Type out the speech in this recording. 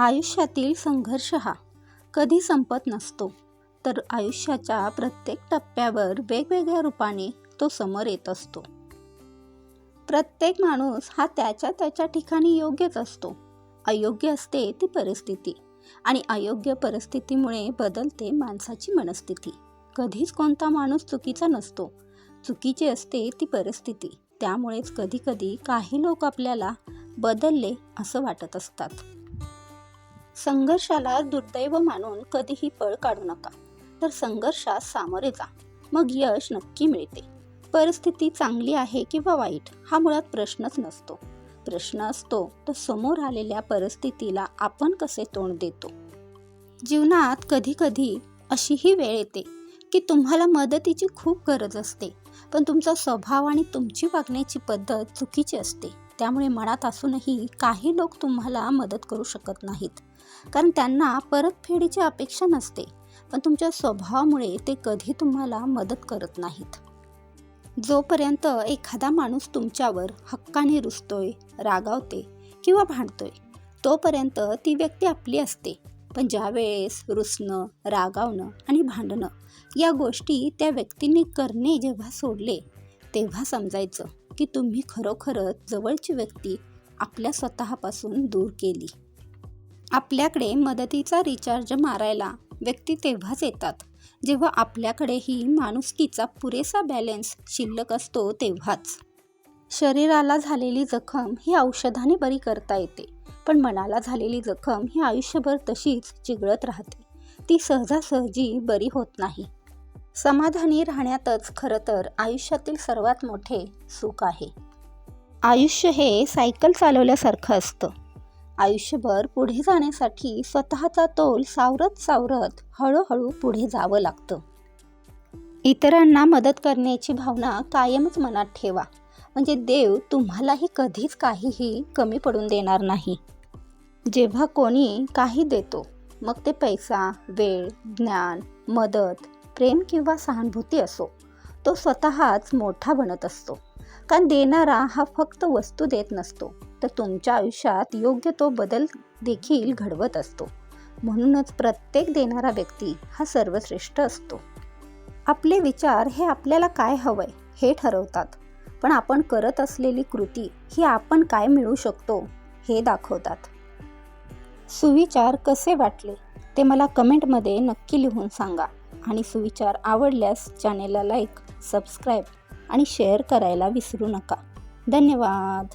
आयुष्यातील संघर्ष हा कधी संपत नसतो. तर आयुष्याच्या प्रत्येक टप्प्यावर वेगवेगळ्या रूपाने तो समोर येत असतो. प्रत्येक माणूस हा त्याच्या त्याच्या ठिकाणी योग्यच असतो. अयोग्य असते ती परिस्थिती आणि अयोग्य परिस्थितीमुळे बदलते माणसाची मनस्थिती. कधीच कोणता माणूस चुकीचा नसतो. चुकीची असते ती परिस्थिती. त्यामुळेच कधीकधी काही लोक आपल्याला बदलले असं वाटत असतात. संघर्षाला दुर्दैव मानून कधीही पळ काढू नका. तर संघर्षात सामोरे जा. मग यश नक्की मिळते. परिस्थिती चांगली आहे किंवा वाईट हा मुळात प्रश्नच नसतो. प्रश्न असतो तर समोर आलेल्या परिस्थितीला आपण कसे तोंड देतो? जीवनात कधीकधी अशीही वेळ येते. की तुम्हाला मदतीची खूप गरज असते. पण तुमचा स्वभाव आणि तुमची वागण्याची पद्धत चुकीची असते. त्यामुळे मनात असूनही काही लोक तुम्हाला मदत करू शकत नाहीत. कारण त्यांना परतफेडीची अपेक्षा नसते. पण तुमच्या स्वभावामुळे ते कधी तुम्हाला मदत करत नाहीत. जोपर्यंत एखादा माणूस तुमच्यावर हक्काने रुसतोय रागावते किंवा भांडतोय तोपर्यंत ती व्यक्ती आपली असते. पण ज्यावेळेस रुसणं रागावणं आणि भांडणं या गोष्टी त्या व्यक्तीने करणे जेव्हा सोडले तेव्हा समजायचं की तुम्ही खरोखरच जवळची व्यक्ती आपल्या स्वतःपासून दूर केली. आपल्याकडे मदतीचा रिचार्ज मारायला व्यक्ती तेव्हाच येतात जेव्हा आपल्याकडेही माणुसकीचा पुरेसा बॅलन्स शिल्लक असतो तेव्हाच. शरीराला झालेली जखम ही औषधाने बरी करता येते. पण मनाला झालेली जखम ही आयुष्यभर तशीच चिघळत राहते. ती सहजासहजी बरी होत नाही. समाधानी राहण्यातच खरं तर आयुष्यातील सर्वात मोठे सुख आहे. आयुष्य हे सायकल चालवल्यासारखं असतं. आयुष्यभर पुढे जाण्यासाठी स्वतःचा तोल सावरत सावरत हळूहळू पुढे जावं लागतं. इतरांना मदत करण्याची भावना कायमच मनात ठेवा. म्हणजे देव तुम्हालाही कधीच काहीही कमी पडून देणार नाही. जेव्हा कोणी काही देतो मग ते पैसा वेळ ज्ञान मदत प्रेम किंवा सहानुभूती असो. तो स्वतःच मोठा बनत असतो. कारण देणारा हा फक्त वस्तू देत नसतो तर तुमच्या आयुष्यात योग्य तो बदल देखील घडवत असतो. म्हणूनच प्रत्येक देणारा व्यक्ती हा सर्वश्रेष्ठ असतो. आपले विचार हे आपल्याला काय हवंय हे ठरवतात. पण आपण करत असलेली कृती ही आपण काय मिळू शकतो हे दाखवतात. सुविचार कसे वाटले ते मला कमेंटमध्ये नक्की लिहून सांगा. आणि सुविचार आवडल्यास चॅनेलला लाईक सबस्क्राईब आणि शेअर करायला विसरू नका. धन्यवाद.